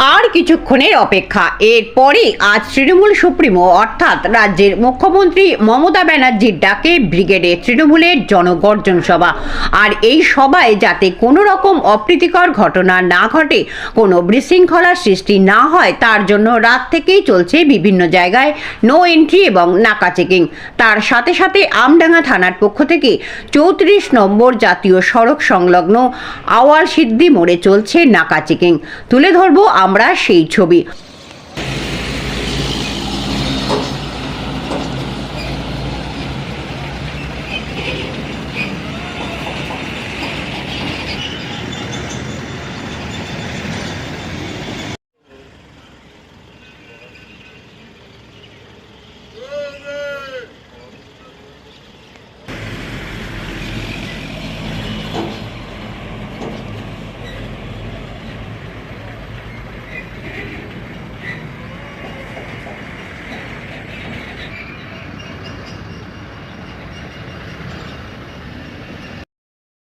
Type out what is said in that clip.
আর কিছুক্ষণের অপেক্ষা। এরপরে আজ তৃণমূল সুপ্রিমো, অর্থাৎ রাজ্যের মুখ্যমন্ত্রী মমতা ব্যানার্জির ডাকে ব্রিগেডে তৃণমূলের জনগর্জন সভা। আর এই সভায় যাতে কোনো রকম অপ্রীতিকর ঘটনা না ঘটে, কোনো বিশৃঙ্খলার সৃষ্টি না হয়, তার জন্য রাত থেকেই চলছে বিভিন্ন জায়গায় নো এন্ট্রি এবং নাকা চেকিং তার সাথে সাথে আমডাঙ্গা থানার পক্ষ থেকে চৌত্রিশ নম্বর জাতীয় সড়ক সংলগ্ন আওয়াল সিদ্ধি মোড়ে চলছে নাকা চেকিং তুলে ধরবো আমরা সেই ছবি Yeah.